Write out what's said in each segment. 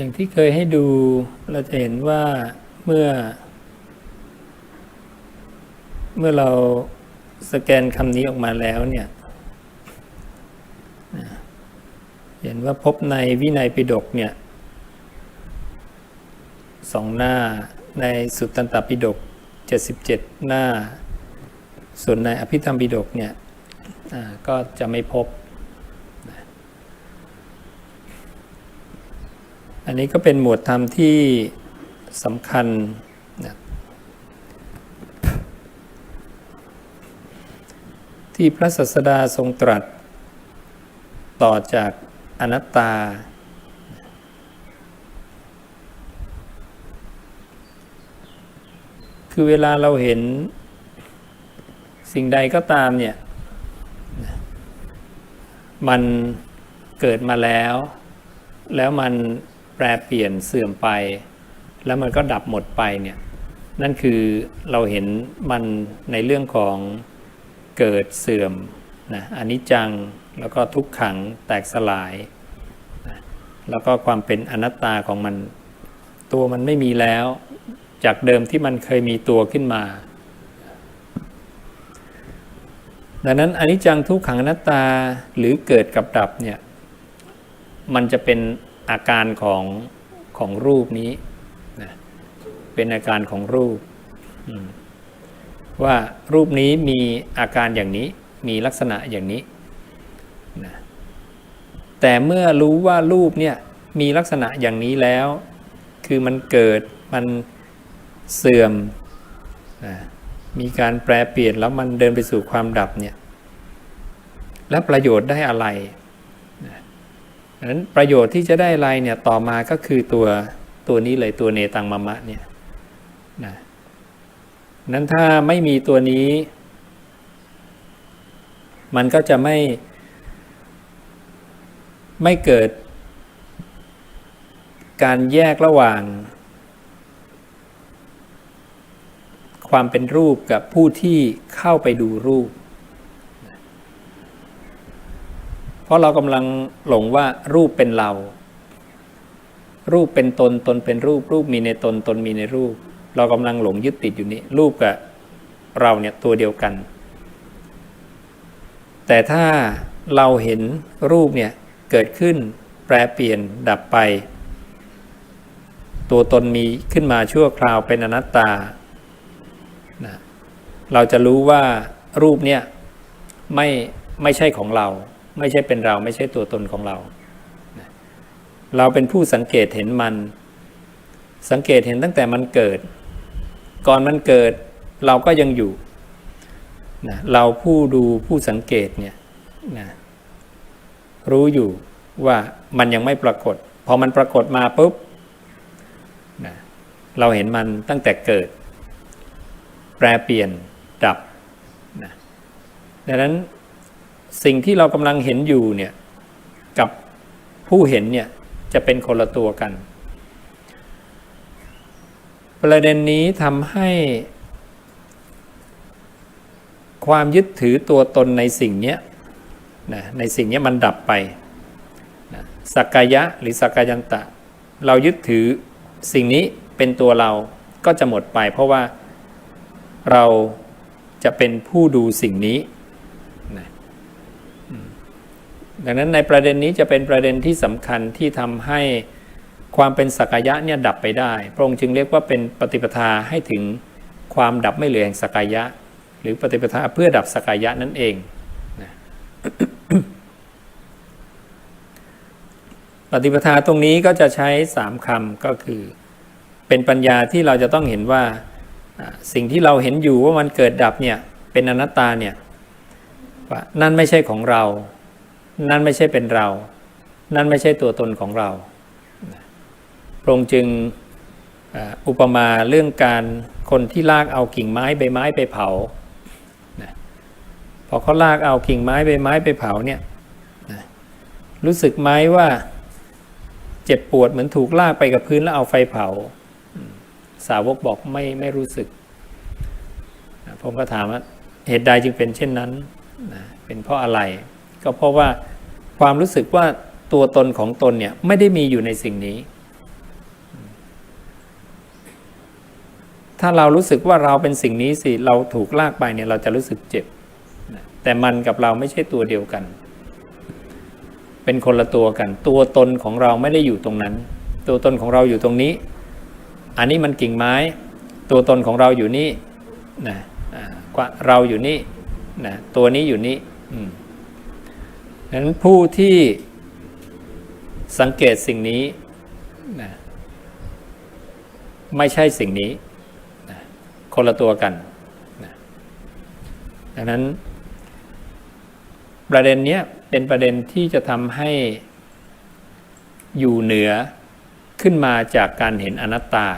อย่างที่เคยให้ดูเราจะเห็นว่าเมื่อ เมื่อเราสแกนคำนี้ออกมาแล้วเนี่ยเห็นว่าพบในวินัยปิฎกเนี่ยสองหน้าในสุตตันตปิฎก77 หน้า ส่วนในอภิธรรมปิฎกเนี่ยก็จะไม่พบ อันนี้ก็เป็นหมวดธรรมที่สำคัญนะที่พระศาสดาทรงตรัส ต่อจากอนัตตา คือเวลาเราเห็นสิ่งใดก็ตามเนี่ย มันเกิดมาแล้ว แล้วมัน แปรเปลี่ยนเสื่อมไป แล้วมันก็ดับหมดไปเนี่ยนั่นคือเราเห็นมันในเรื่องของเกิดเสื่อมนะอนิจจังแล้วก็ทุกขังแตกสลายนะแล้วก็ความเป็นอนัตตาของมัน ตัวมันไม่มีแล้ว จากเดิมที่มันเคยมีตัวขึ้นมา ดังนั้นอนิจจังทุกขังอนัตตาหรือเกิดกับดับเนี่ยมันจะเป็น อาการของของรูปนี้นะเป็นอาการของรูป ว่ารูปนี้มีอาการอย่างนี้มีลักษณะอย่างนี้นะแต่เมื่อรู้ว่ารูปเนี่ยมีลักษณะอย่างนี้แล้ว คือมันเกิดมันเสื่อมนะมีการแปรเปลี่ยนแล้วมันเดินไปสู่ความดับเนี่ย แล้วประโยชน์ได้อะไร ดังนั้นประโยชน์ที่จะได้อะไรเนี่ยต่อมาก็คือตัวตัวนี้เลยตัวเนตังมะมะเนี่ยนะนั้นถ้าไม่มีตัวนี้ มันก็จะไม่ ไม่เกิด การแยกระหว่าง ความเป็นรูปกับผู้ที่เข้าไปดูรูป เพราะเรากำลังหลงว่ารูปเป็นเรา รูปเป็นตนตนเป็นรูป รูปมีในตนตนมีในรูป เรากำลังหลงยึดติดอยู่นี้ รูปกับเราเนี่ยตัวเดียวกัน แต่ถ้าเราเห็นรูปเนี่ยเกิดขึ้นแปรเปลี่ยนดับไป ตัวตนมีขึ้นมาชั่วคราวเป็นอนัตตานะเราจะรู้ว่ารูปเนี่ยไม่ไม่ใช่ของเรา ไม่ใช่เป็นเราไม่ใช่ตัวตนของเรา เราเป็นผู้สังเกตเห็นมัน สังเกตเห็นตั้งแต่มันเกิด ก่อนมันเกิดเราก็ยังอยู่นะเราผู้ดูผู้สังเกตเนี่ยนะรู้อยู่ว่ามันยังไม่ปรากฏ พอมันปรากฏมาปุ๊บนะเราเห็นมันตั้งแต่เกิด แปรเปลี่ยนดับนะดังนั้น สิ่งที่เรากำลังเห็นอยู่เนี่ยกับผู้เห็นเนี่ยจะเป็นคนละตัวกัน ประเด็นนี้ทำให้ความยึดถือตัวตนในสิ่งนี้นะในสิ่งนี้มันดับไปนะสักกายะหรือสักกายันตะ เรายึดถือสิ่งนี้เป็นตัวเราก็จะหมดไป เพราะว่าเราจะเป็นผู้ดูสิ่งนี้นะ ดังนั้นในประเด็นนี้จะเป็นประเด็นที่สำคัญที่ทำให้ความเป็นสักกายะเนี่ยดับไปได้ พระองค์จึงเรียกว่าเป็นปฏิปทาให้ถึงความดับไม่เหลือแห่งสักกายะ หรือปฏิปทาเพื่อดับสักกายะนั่นเองนะปฏิปทาตรงนี้ก็จะใช้สามคำก็คือ เป็นปัญญาที่เราจะต้องเห็นว่าสิ่งที่เราเห็นอยู่ว่ามันเกิดดับเนี่ยเป็นอนัตตาเนี่ยว่านั่นไม่ใช่ของเรา นั่นไม่ใช่เป็นเรา นั่นไม่ใช่ตัวตนของเราพระองค์จึงอุปมาเรื่องการคนที่ลากเอากิ่งไม้ใบไม้ไปเผาพอเขาลากเอากิ่งไม้ใบไม้ไปเผาเนี่ยรู้สึกไหมว่าเจ็บปวดเหมือนถูกลากไปกับพื้นแล้วเอาไฟเผา สาวกบอกไม่ไม่รู้สึกผมก็ถามว่าเหตุใดจึงเป็นเช่นนั้น เป็นเพราะอะไร ก็เพราะว่าความรู้สึกว่าตัวตนของตนเนี่ยไม่ได้มีอยู่ในสิ่งนี้ ถ้าเรารู้สึกว่าเราเป็นสิ่งนี้สิเราถูกลากไปเนี่ยเราจะรู้สึกเจ็บ แต่มันกับเราไม่ใช่ตัวเดียวกัน เป็นคนละตัวกัน ตัวตนของเราไม่ได้อยู่ตรงนั้น ตัวตนของเราอยู่ตรงนี้ อันนี้มันกิ่งไม้ ตัวตนของเราอยู่นี่นะเราอยู่นี่นะตัวนี้อยู่นี่อืม นั้นผู้ที่สังเกตสิ่งนี้นะไม่ใช่สิ่งนี้นะคนละตัวกันนะดังนั้น ประเด็นเนี้ยเป็นประเด็นที่จะทำให้อยู่เหนือขึ้นมาจากการเห็นอนัตตา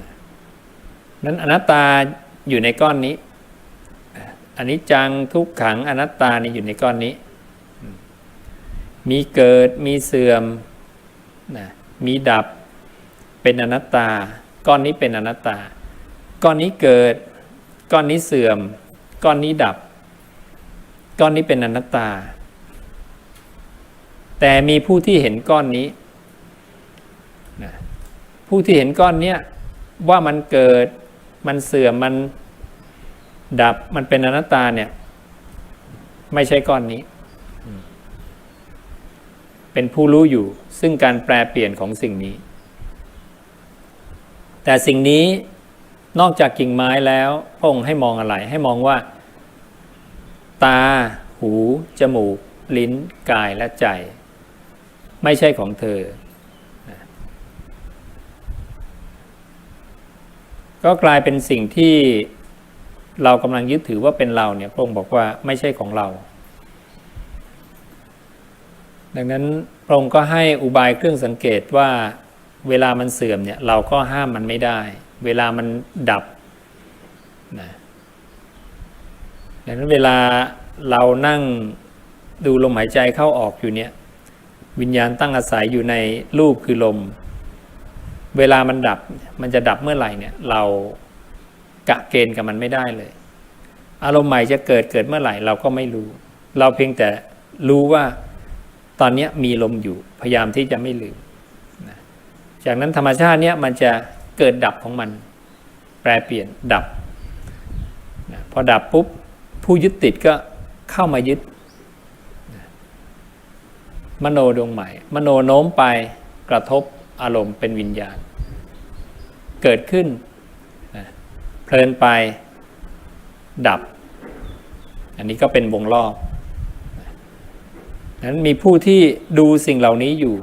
นะนั้นอนัตตาอยู่ในก้อนนี้ อันนี้จังทุกขังอนัตตานี่อยู่ในก้อนนี้ มีเกิดมีเสื่อมนะมีดับเป็นอนัตตา ก้อนนี้เป็นอนัตตา ก้อนนี้เกิด ก้อนนี้เสื่อม ก้อนนี้ดับ ก้อนนี้เป็นอนัตตา แต่มีผู้ที่เห็นก้อนนี้นะผู้ที่เห็นก้อนเนี้ยว่ามันเกิดมันเสื่อมมันดับมันเป็นอนัตตาเนี่ย ไม่ใช่ก้อนนี้ เป็นผู้รู้อยู่ ซึ่งการแปลเปลี่ยนของสิ่งนี้ แต่สิ่งนี้นอกจากกิ่งไม้แล้วพระองค์ให้มองอะไร ให้มองว่า ตา หู จมูก ลิ้น กายและใจ ไม่ใช่ของเธอ ก็กลายเป็นสิ่งที่เรากำลังยึดถือว่าเป็นเราเนี่ยพระองค์บอกว่าไม่ใช่ของเรา ดังนั้นพระองค์ก็ให้อุบายเครื่องสังเกตว่าเวลามันเสื่อมเนี่ยเราก็ห้ามมันไม่ได้ เวลามันดับนะดังนั้นเวลาเรานั่งดูลมหายใจเข้าออกอยู่เนี่ยวิญญาณตั้งอาศัยอยู่ในรูปคือลม เวลามันดับมันจะดับเมื่อไหร่เนี่ยเรากะเกณฑ์กับมันไม่ได้เลย อารมณ์ใหม่จะเกิดเกิดเมื่อไหร่เราก็ไม่รู้ เราเพียงแต่รู้ว่า ตอนนี้มีลมอยู่พยายามที่จะไม่ลืมนะจากนั้นธรรมชาติเนี้ยมันจะเกิดดับของมัน แปรเปลี่ยนดับนะพอดับปุ๊บผู้ยึดติดก็เข้ามายึดนะมโนดวงใหม่ มโนโน้มไปกระทบอารมณ์เป็นวิญญาณ เกิดขึ้นนะเพลินไปดับ อันนี้ก็เป็นวงรอบ นั้นมีผู้ที่ดูสิ่งเหล่านี้อยู่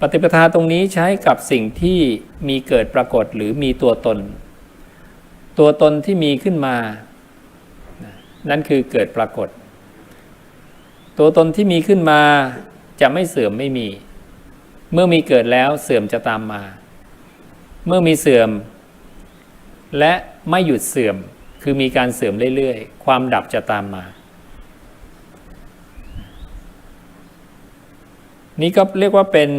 ปฏิปทาตรงนี้ใช้กับสิ่งที่มีเกิดปรากฏหรือมีตัวตน ตัวตนที่มีขึ้นมา นั่นคือเกิดปรากฏ ตัวตนที่มีขึ้นมาจะไม่เสื่อมไม่มี เมื่อมีเกิดแล้วเสื่อมจะตามมา เมื่อมีเสื่อม และไม่หยุดเสื่อมคือมีการเสื่อมเรื่อยๆ ความดับจะตามมา นี่ก็เรียกว่าเป็น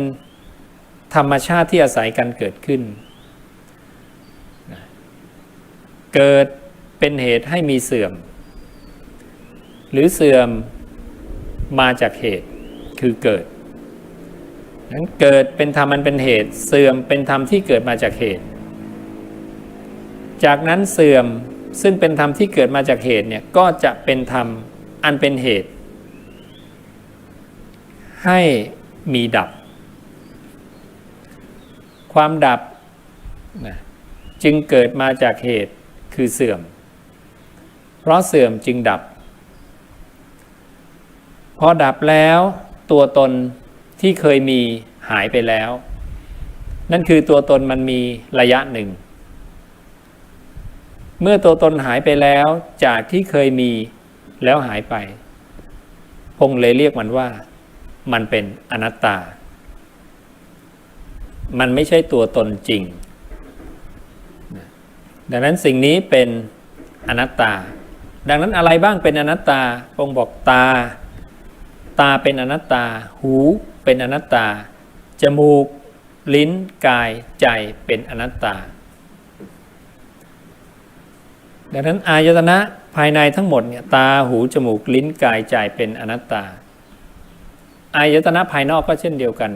ธรรมชาติที่อาศัยกันเกิดขึ้น เกิดเป็นเหตุให้มีเสื่อม หรือเสื่อมมาจากเหตุคือเกิดนั้นเกิดเป็นธรรมมันเป็นเหตุ เสื่อมเป็นธรรมที่เกิดมาจากเหตุ จากนั้นเสื่อมซึ่งเป็นธรรมที่เกิดมาจากเหตุเนี่ยก็จะเป็นธรรมอันเป็นเหตุ ให้ มีดับ ความดับนะจึงเกิดมาจากเหตุคือเสื่อม เพราะเสื่อมจึงดับ พอดับแล้วตัวตนที่เคยมีหายไปแล้ว นั่นคือตัวตนมันมีระยะหนึ่ง เมื่อตัวตนหายไปแล้วจากที่เคยมีแล้วหายไป พงเลยเรียกมันว่า มันเป็นอนัตตา มันไม่ใช่ตัวตนจริง ดังนั้นสิ่งนี้เป็นอนัตตา ดังนั้นอะไรบ้างเป็นอนัตตาพงค์บอกตา ตาเป็นอนัตตา หูเป็นอนัตตา จมูก ลิ้น กาย ใจเป็นอนัตตา ดังนั้นอายตนะภายในทั้งหมดเนี่ยตา หู จมูก ลิ้น กาย ใจเป็นอนัตตา อายตนะภายนอกก็เช่นเดียวกัน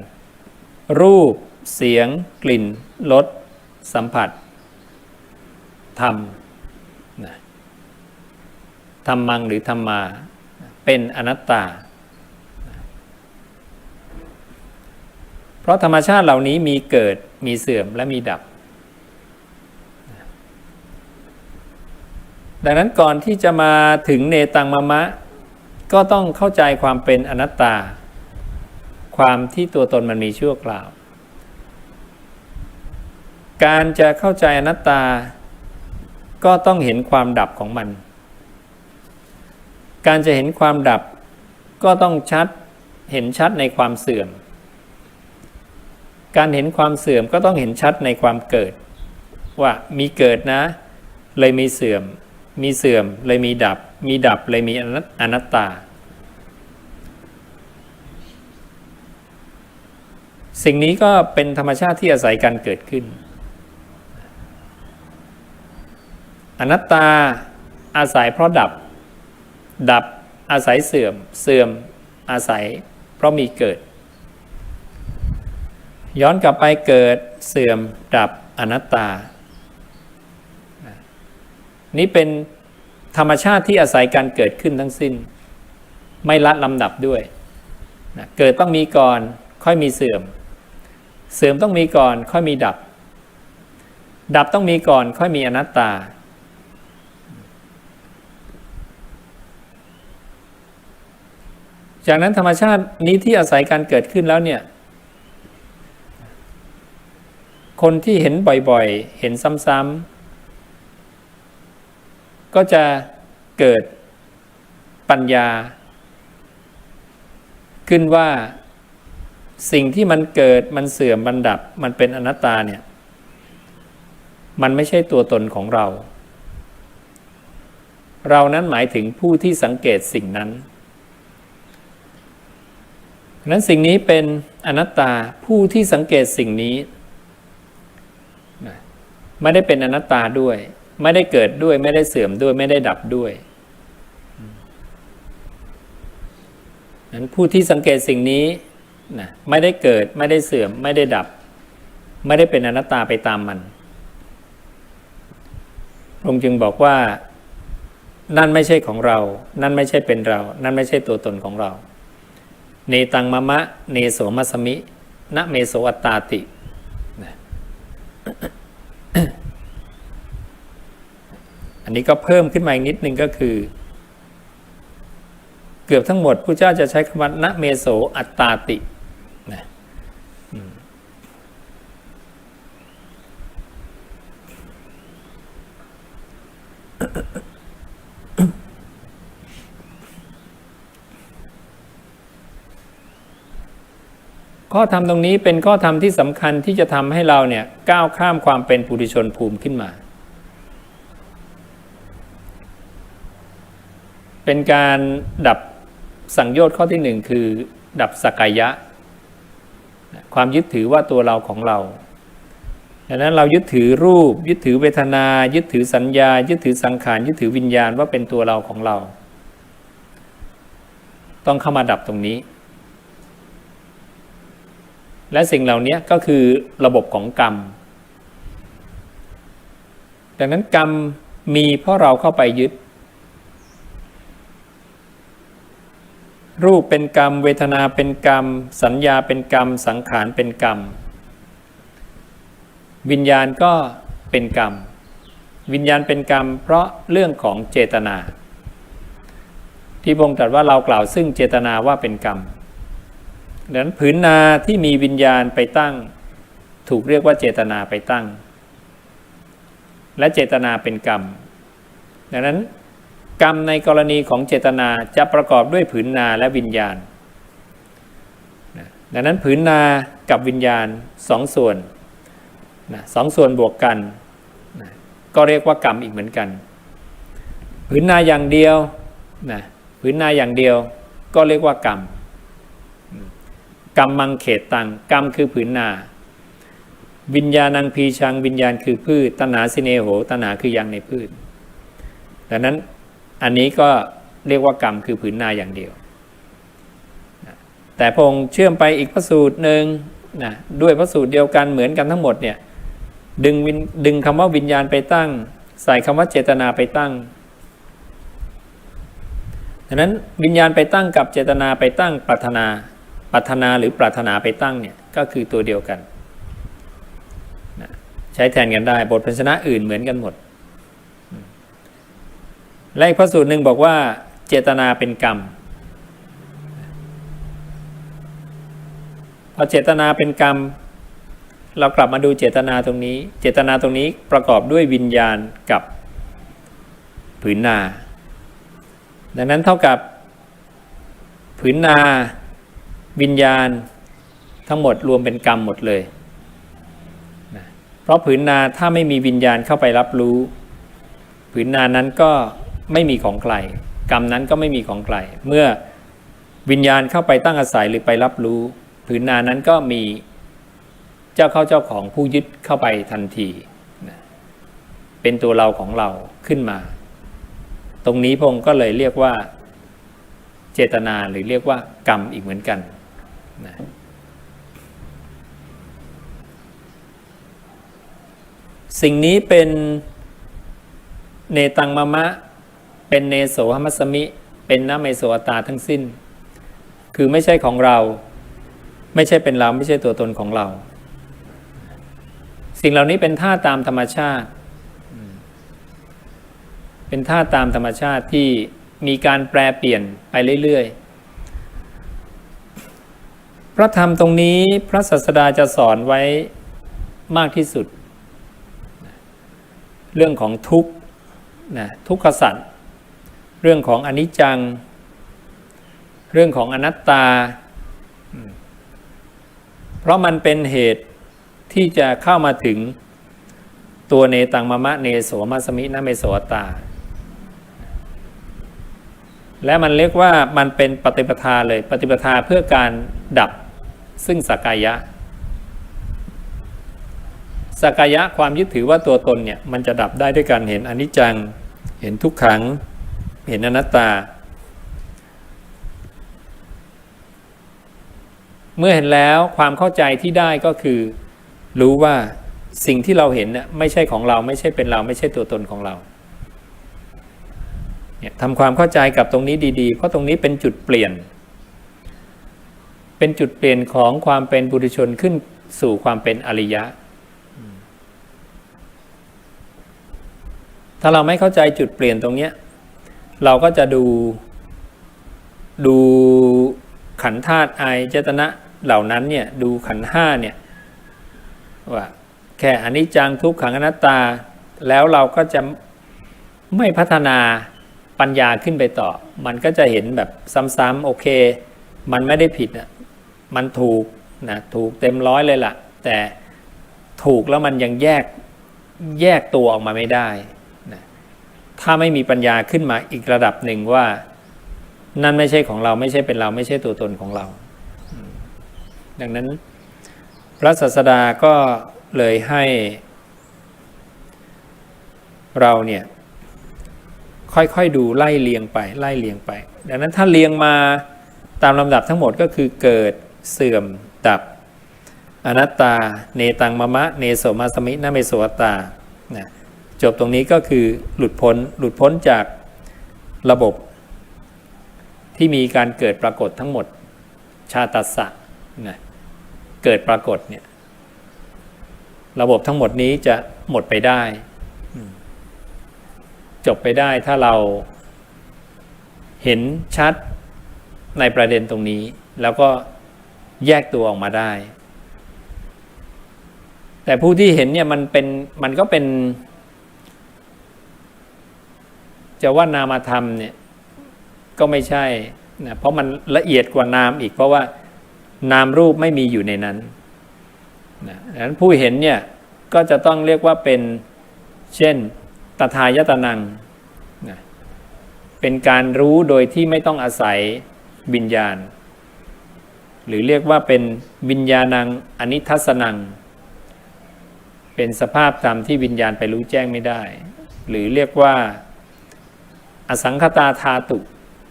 รูป เสียง กลิ่น รส สัมผัส ธรรมธรรมังหรือธรรมา เป็นอนัตตา เพราะธรรมชาติเหล่านี้มีเกิด มีเสื่อม และมีดับ ดังนั้นก่อนที่จะมาถึงเนตังมะมะ ก็ต้องเข้าใจความเป็นอนัตตา ความที่ตัวตนมันมีชั่วคราว การจะเข้าใจอนัตตา ก็ต้องเห็นความดับของมัน การจะเห็นความดับก็ต้องชัดเห็นชัดในความเสื่อม การเห็นความเสื่อมก็ต้องเห็นชัดในความเกิด ว่ามีเกิดนะ เลยมีเสื่อม มีเสื่อมเลยมีดับ มีดับเลยมีอนัตตา สิ่งนี้ก็เป็นธรรมชาติที่อาศัยการเกิดขึ้น อนัตตาอาศัยเพราะดับ ดับอาศัยเสื่อม เสื่อมอาศัยเพราะมีเกิด ย้อนกลับไปเกิดเสื่อมดับอนัตตา นี่เป็นธรรมชาติที่อาศัยการเกิดขึ้นทั้งสิ้น ไม่ลัดลำดับด้วยนะเกิดต้องมีก่อนค่อยมีเสื่อม เสื่อมต้องมีก่อนค่อยมีดับ ดับต้องมีก่อนค่อยมีอนัตตา จากนั้นธรรมชาตินี้ที่อาศัยการเกิดขึ้นแล้วเนี่ย คนที่เห็นบ่อยๆ เห็นซ้ำๆ ก็จะเกิดปัญญา ขึ้นว่า สิ่งที่มันเกิดมันเสื่อมมันดับ มันเป็นอนัตตาเนี่ย มันไม่ใช่ตัวตนของเรา เรานั้นหมายถึงผู้ที่สังเกตสิ่งนั้นนั้นสิ่งนี้เป็นอนัตตาผู้ที่สังเกตสิ่งนี้ไม่ได้เป็นอนัตตาด้วย ไม่ได้เกิดด้วยไม่ได้เสื่อมด้วยไม่ได้ดับด้วยนั้นผู้ที่สังเกตสิ่งนี้ นะไม่ได้เกิดไม่ได้เสื่อม ไม่ได้ดับ ไม่ได้เป็นอนัตตาไปตามมันพระองค์จึงบอกว่า นั่นไม่ใช่ของเรา นั่นไม่ใช่เป็นเรา นั่นไม่ใช่ตัวตนของเรา เนตังมะมะ เนโสมัสมิณเมโสอัตตาตินะอันนี้ก็เพิ่มขึ้นมาอีกนิดนึงก็คือ เกือบทั้งหมดพระเจ้าจะใช้คำว่าณเมโสอัตตาติ ข้อธรรมตรงนี้เป็นข้อธรรมที่สำคัญที่จะทำให้เราเนี่ยก้าวข้ามความเป็นปุถุชนภูมิขึ้นมา เป็นการดับสังโยชน์ข้อที่หนึ่งคือ ดับสกายะ ความยึดถือว่าตัวเราของเรา ดังนั้นเรายึดถือรูป ยึดถือเวทนา ยึดถือสัญญา ยึดถือสังขาร ยึดถือวิญญาณว่าเป็นตัวเราของเรา ต้องเข้ามาดับตรงนี้ และสิ่งเหล่านี้ก็คือระบบของกรรม ดังนั้นกรรมมีเพราะเราเข้าไปยึด รูปเป็นกรรม เวทนาเป็นกรรม สัญญาเป็นกรรม สังขารเป็นกรรม วิญญาณก็เป็นกรรม วิญญาณเป็นกรรม เพราะเรื่องของเจตนา ที่พงศ์ตรัสว่าเรากล่าวซึ่งเจตนาว่าเป็นกรรมดังนั้นผืนนาที่มีวิญญาณไปตั้ง ถูกเรียกว่าเจตนาไปตั้ง และเจตนาเป็นกรรม ดังนั้นกรรมในกรณีของเจตนาจะประกอบด้วยผืนนาและวิญญาณ ดังนั้นผืนนากับวิญญาณสองส่วน นะสองส่วนบวกกันนะก็เรียกว่ากรรมอีกเหมือนกัน ผืนนาอย่างเดียวนะผืนนาอย่างเดียวก็เรียกว่ากรรมกรรมมังเขตตังกรรมคือผืนนา วิญญาณังพีชังวิญญาณคือพืชตนาสิเนโหตนาคือยังในพืชดังนั้นอันนี้ก็เรียกว่ากรรมคือผืนนาอย่างเดียว แต่พงเชื่อมไปอีกพระสูตรหนึ่งนะด้วยพระสูตรเดียวกันเหมือนกันทั้งหมดเนี่ย ดึงดึงคำว่าวิญญาณไปตั้ง ใส่คำว่าเจตนาไปตั้งดังนั้นวิญญาณไปตั้งกับเจตนาไปตั้งปรารถนาปรารถนาหรือปรารถนาไปตั้งเนี่ยก็คือตัวเดียวกันนะใช้แทนกันได้บทพันชนะอื่นเหมือนกันหมดและอีกพระสูตรหนึ่งบอกว่าเจตนาเป็นกรรมพอเจตนาเป็นกรรม เรากลับมาดูเจตนาตรงนี้ เจตนาตรงนี้ประกอบด้วยวิญญาณกับผืนนา ดังนั้นเท่ากับผืนนาวิญญาณทั้งหมดรวมเป็นกรรมหมดเลยนะเพราะผืนนาถ้าไม่มีวิญญาณเข้าไปรับรู้ ผืนนานั้นก็ไม่มีของใครกรรมนั้นก็ไม่มีของใครเมื่อวิญญาณเข้าไปตั้งอาศัยหรือไปรับรู้ ผืนนานั้นก็มี เจ้าเข้าเจ้าของผู้ยึดเข้าไปทันทีนะเป็นตัวเราของเราขึ้นมา ตรงนี้พงค์ก็เลยเรียกว่า เจตนาหรือเรียกว่ากรรมอีกเหมือนกันนะสิ่งนี้เป็นเนตังมะมะ เป็นเนโสหมัสมิ เป็นนเมโสอตาทั้งสิ้น คือไม่ใช่ของเรา ไม่ใช่เป็นเราไม่ใช่ตัวตนของเรา สิ่งเหล่านี้เป็นท่าตามธรรมชาติ เป็นท่าตามธรรมชาติที่มีการแปรเปลี่ยนไปเรื่อยๆ พระธรรมตรงนี้พระศาสดาจะสอนไว้มากที่สุด เรื่องของทุกข์นะทุกขสัตว์เรื่องของอนิจจัง เรื่องของอนัตตา เพราะมันเป็นเหตุ ที่จะเข้ามาถึงตัวเนตังมะมะเนโสมัสมินะเมโสตา และมันเรียกว่ามันเป็นปฏิปทาเลยปฏิปทาเพื่อการดับซึ่งสักกายะสักกายะความยึดถือว่าตัวตนเนี่ยมันจะดับได้ด้วยการเห็นอนิจจัง เห็นทุกขัง เห็นอนัตตา เมื่อเห็นแล้วความเข้าใจที่ได้ก็คือ รู้ว่าสิ่งที่เราเห็นเนี่ยไม่ใช่ของเราไม่ใช่เป็นเราไม่ใช่ตัวตนของเราเนี่ยทำความเข้าใจกับตรงนี้ดีๆ เพราะตรงนี้เป็นจุดเปลี่ยน เป็นจุดเปลี่ยนของความเป็นบุรุชนขึ้นสู่ความเป็นอริยะ ถ้าเราไม่เข้าใจจุดเปลี่ยนตรงเนี้ยเราก็จะดูดูขันธาตุไอเจตนะเหล่านั้นเนี่ยดูขันห้าเนี่ย ว่าแค่อนิจจังทุกขังอนัตตา แล้วเราก็จะไม่พัฒนาปัญญาขึ้นไปต่อ มันก็จะเห็นแบบซ้ำๆโอเค มันไม่ได้ผิดอะมันถูกนะถูกเต็มร้อยเลยล่ะ แต่ถูกแล้วมันยังแยกแยกตัวออกมาไม่ได้นะถ้าไม่มีปัญญาขึ้นมาอีกระดับหนึ่งว่า นั่นไม่ใช่ของเราไม่ใช่เป็นเราไม่ใช่ตัวตนของเรา ดังนั้น พระศาสดาก็เลยให้เราเนี่ยค่อยๆดูไล่เลียงไปไล่เลียงไป ดังนั้นถ้าเลียงมาตามลำดับทั้งหมดก็คือเกิดเสื่อมดับอนัตตา เนตังมะมะ เนโสมาสมินาเมโสตานะจบตรงนี้ก็คือหลุดพ้นหลุดพ้นจากระบบ ที่มีการเกิดปรากฏทั้งหมดชาตัสสะนะ เกิดปรากฏเนี่ย ระบบทั้งหมดนี้จะหมดไปได้ จบไปได้ถ้าเราเห็นชัดในประเด็นตรงนี้ แล้วก็แยกตัวออกมาได้ แต่ผู้ที่เห็นเนี่ยมันเป็นมันก็เป็น จะว่านามธรรมเนี่ยก็ไม่ใช่นะเพราะมันละเอียดกว่านามอีกเพราะว่า นามรูปไม่มีอยู่ในนั้นนะดังนั้นผู้เห็นเนี่ยก็จะต้องเรียกว่าเป็นเช่นตถายตนังนะเป็นการรู้โดยที่ไม่ต้องอาศัยวิญญาณ หรือเรียกว่าเป็นวิญญาณังอนิทัศนัง เป็นสภาพธรรมที่วิญญาณไปรู้แจ้งไม่ได้ หรือเรียกว่า อสังคตาธาตุ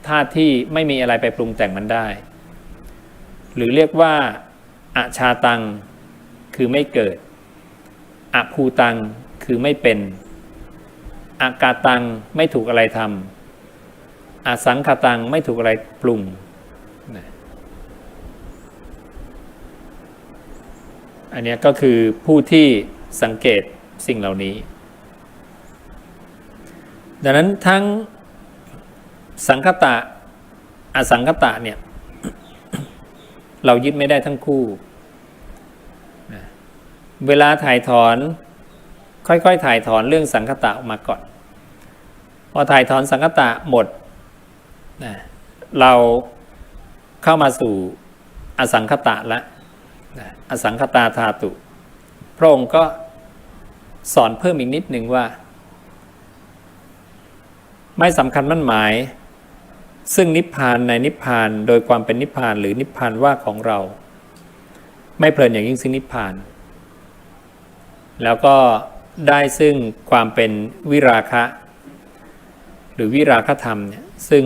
ธาตุที่ไม่มีอะไรไปปรุงแต่งมันได้ หรือเรียกว่าอาชาตัง คือไม่เกิดอภูตัง คือไม่เป็น อากาตัง ไม่ถูกอะไรทำอสังคตัง ไม่ถูกอะไรปรุงอันนี้ก็คือผู้ที่สังเกตสิ่งเหล่านี้ ดังนั้นทั้งสังคตะ อสังคตะเนี่ย เรายึดไม่ได้ทั้งคู่เวลาถ่ายถอน ค่อยๆถ่ายถอนเรื่องสังคตะออกมาก่อน พอถ่ายถอนสังคตะหมดนะเราเข้ามาสู่อสังคตะแล้วนะอสังคตาธาตุ พระองค์ก็สอนเพิ่มอีกนิดหนึ่งว่า ไม่สำคัญมั่นหมาย ซึ่งนิพพานในนิพพานโดยความเป็นนิพพานหรือนิพพานว่าของเรา ไม่เพลินอย่างยิ่งซึ่งนิพพาน แล้วก็ได้ซึ่งความเป็นวิราคะ หรือวิราคธรรมเนี่ยซึ่ง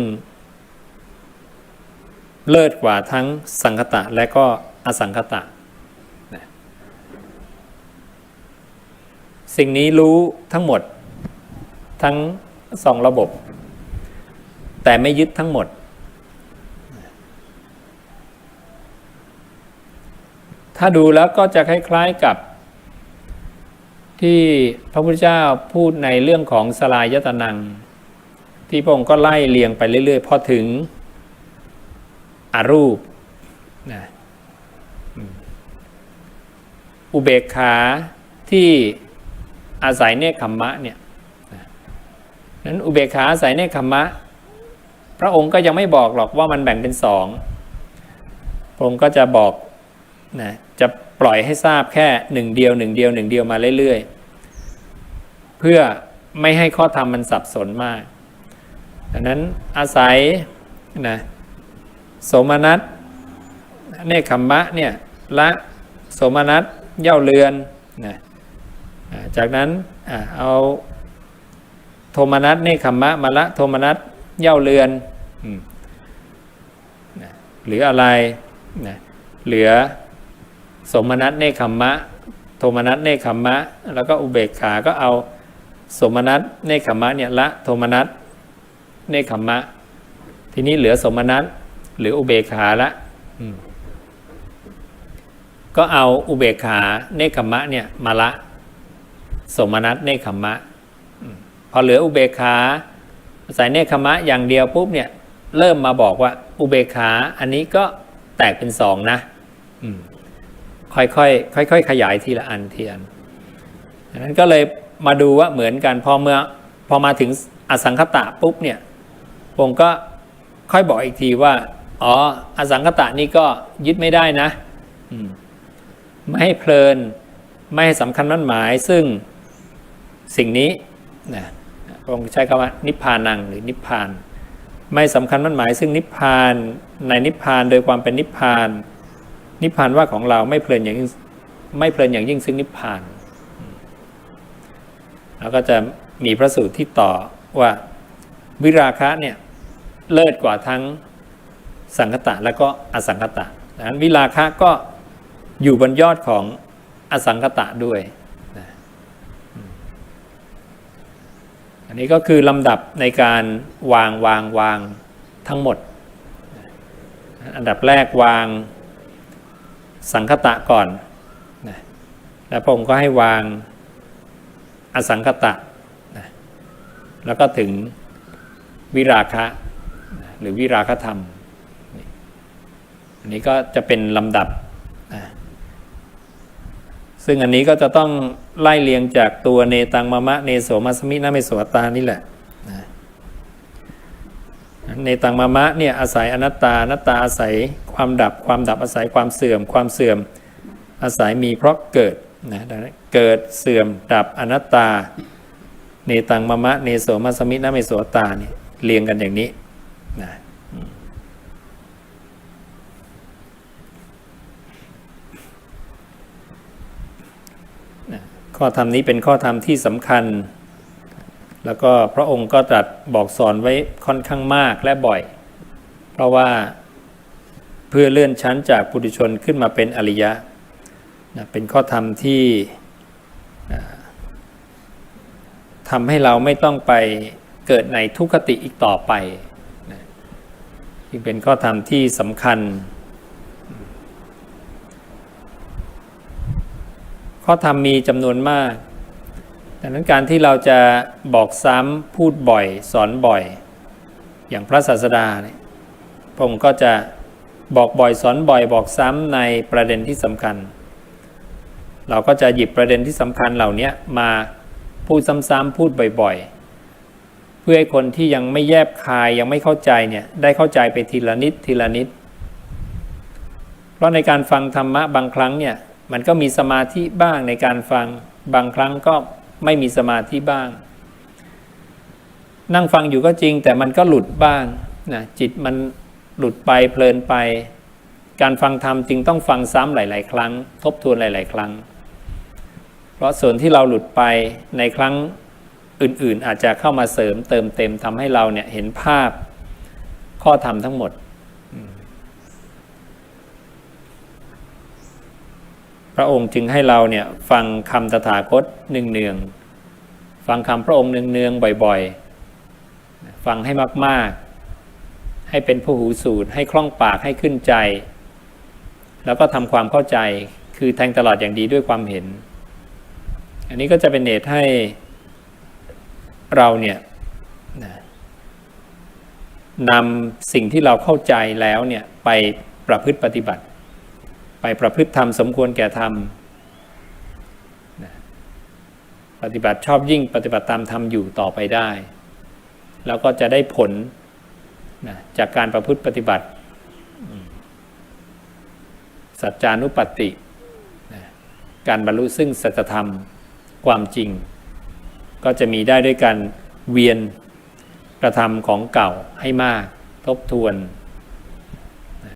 เลิศกว่าทั้งสังคตะและก็อสังคตะนะสิ่งนี้รู้ทั้งหมดทั้งสองระบบ แต่ไม่ยึดทั้งหมด ถ้าดูแล้วก็จะคล้ายๆกับ ที่พระพุทธเจ้าพูดในเรื่องของสลายยตนัง ที่พระองค์ก็ไล่เรียงไปเรื่อยๆ พอถึงอรูปนะอุเบกขาที่อาศัยเนคขมมะเนี่ยนะนั้นอุเบกขาอาศัยเนคขมมะ พระองค์ก็ยังไม่บอกหรอกว่ามันแบ่งเป็นสองพระองค์ก็จะบอกนะจะปล่อยให้ทราบแค่หนึ่งเดียวหนึ่งเดียวหนึ่งเดียวมาเรื่อยๆ เพื่อไม่ให้ข้อธรรมมันสับสนมากดังนั้นอาศัยนะโสมนัสเนคขมมะเนี่ยละโสมนัสเย่าเรือนนะจากนั้นเอาโทมนัสเนคขมมะมาละโทมนัส เย่าเรือนอืมนะหรืออะไรนะเหลือสมนัตเนคขมมะ โทมนัตเนคขมมะ แล้วก็อุเบกขา ก็เอาสมนัตเนคขมมะเนี่ยละโทมนัตเนคขมมะ ทีนี้เหลือสมนัตหรืออุเบกขาละอืมก็เอาอุเบกขาเนคขมมะเนี่ยมาละ สมนัตเนคขมมะอืมพอเหลืออุเบกขา ใส่เนคขมมะอย่างเดียวปุ๊บเนี่ยเริ่มมาบอกว่าอุเบกขาอันนี้ก็แตกเป็นสองนะอืมค่อยๆค่อยๆขยายทีละอันทีละอันดังนั้นก็เลยมาดูว่าเหมือนกันพอเมื่อพอมาถึงอสังคตะปุ๊บเนี่ยผมก็ค่อยบอกอีกทีว่า อ๋อ อสังคตะนี่ก็ยึดไม่ได้นะอืมไม่ให้เพลิน ไม่ให้สำคัญมั่นหมาย ซึ่งสิ่งนี้นะ พระองค์ใช้คำว่านิพพานังหรือนิพพาน ไม่สำคัญมั่นหมาย ซึ่งนิพพานในนิพพานโดยความเป็นนิพพาน นิพพานว่าของเราไม่เพลินอย่างยิ่งไม่เพลินอย่างยิ่งซึ่งนิพพานแล้วก็จะมีพระสูตรที่ต่อว่าวิราคะเนี่ยเลิศกว่าทั้งสังคตะและก็อสังคตะดังนั้นวิราคะก็อยู่บนยอดของอสังคตะด้วยันนี้ก็คือลำดับในการวางวางวางทั้งหมด อันดับแรกวางสังคตะก่อนนะแล้วพระองค์ก็ให้วางอสังคตะนะแล้วก็ถึงวิราคะ หรือวิราคธรรม อันนี้ก็จะเป็นลำดับ ซึ่งอันนี้ก็จะต้องไล่เรียงจากตัวเนตังมะมะเนโสมัสมินาเมโสตานี่แหละเนตังมะมะเนี่ยอาศัยอนัตตาอนัตตาอาศัยความดับความดับอาศัยความเสื่อม ความเสื่อม อาศัยมีเพราะเกิดนะเกิดเสื่อมดับอนัตตาเนตังมะมะเนโสมัสมินาเมโสตาเนี่ยเรียงกันอย่างนี้นะอืมนะ ข้อธรรมนี้เป็นข้อธรรมที่สำคัญ แล้วก็พระองค์ก็ตรัสบอกสอนไว้ค่อนข้างมากและบ่อย เพราะว่าเพื่อเลื่อนชั้นจากปุถุชนขึ้นมาเป็นอริยะนะเป็นข้อธรรมที่ทำให้เราไม่ต้องไปเกิดในทุกขติอีกต่อไปนะจึงเป็นข้อธรรมที่สำคัญ ข้อธรรมมีจำนวนมาก ดังนั้นการที่เราจะบอกซ้ำพูดบ่อย สอนบ่อย อย่างพระศาสดาเนี่ยพระองค์ก็จะบอกบ่อยสอนบ่อย บอกซ้ำในประเด็นที่สำคัญ เราก็จะหยิบประเด็นที่สำคัญเหล่านี้มาพูดซ้ำๆพูดบ่อยๆ เพื่อให้คนที่ยังไม่แยบคายยังไม่เข้าใจเนี่ยได้เข้าใจไปทีละนิดทีละนิด เพราะในการฟังธรรมะบางครั้งเนี่ย มันก็มีสมาธิบ้างในการฟัง บางครั้งก็ไม่มีสมาธิบ้าง นั่งฟังอยู่ก็จริง แต่มันก็หลุดบ้างนะจิตมันหลุดไปเพลินไป การฟังธรรมจึงต้องฟังซ้ำหลาย ๆ ครั้ง ทบทวนหลาย ๆ ครั้ง เพราะส่วนที่เราหลุดไปในครั้งอื่น ๆ อาจจะเข้ามาเสริมเติมเต็มทำให้เราเนี่ยเห็นภาพข้อธรรมทั้งหมด พระองค์จึงให้เราเนี่ยฟังคำตถาคตเนืองๆฟังคำพระองค์เนืองๆบ่อยๆ ฟังให้มากๆ ให้เป็นผู้หูสูตรให้คล่องปากให้ขึ้นใจ แล้วก็ทำความเข้าใจคือแทงตลอดอย่างดีด้วยความเห็น อันนี้ก็จะเป็นเหตุให้เราเนี่ยนำสิ่งที่เราเข้าใจแล้วเนี่ยไปประพฤติปฏิบัติ ไปประพฤติธรรมสมควรแก่ธรรมปฏิบัติชอบยิ่งปฏิบัติตามธรรมอยู่ต่อไปได้ แล้วก็จะได้ผลนะจากการประพฤติปฏิบัติ สัจจานุปัตตินะการบรรลุซึ่งสัจธรรมความจริง ก็จะมีได้ด้วยการเวียนกระทำของเก่าให้มาก ทบทวน